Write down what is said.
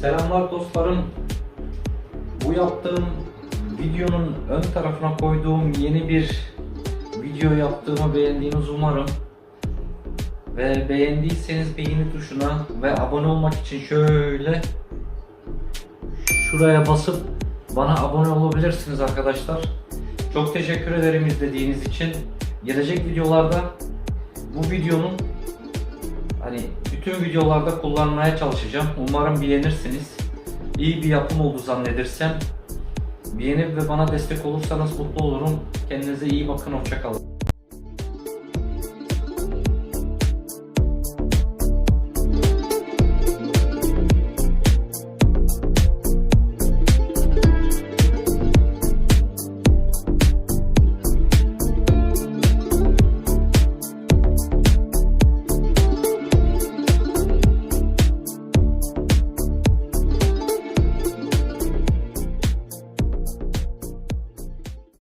Selamlar dostlarım. Bu yaptığım videonun ön tarafına koyduğum yeni bir video yaptığımı beğendiğinizi umarım. Ve beğendiyseniz beğeni tuşuna ve abone olmak için şöyle şuraya basıp bana abone olabilirsiniz arkadaşlar. Çok teşekkür ederim izlediğiniz için. Gelecek videolarda bu videonun hani bütün videolarda kullanmaya çalışacağım. Umarım beğenirsiniz. İyi bir yapım oldu zannedersem. Beğenip ve bana destek olursanız mutlu olurum. Kendinize iyi bakın. Hoşçakalın.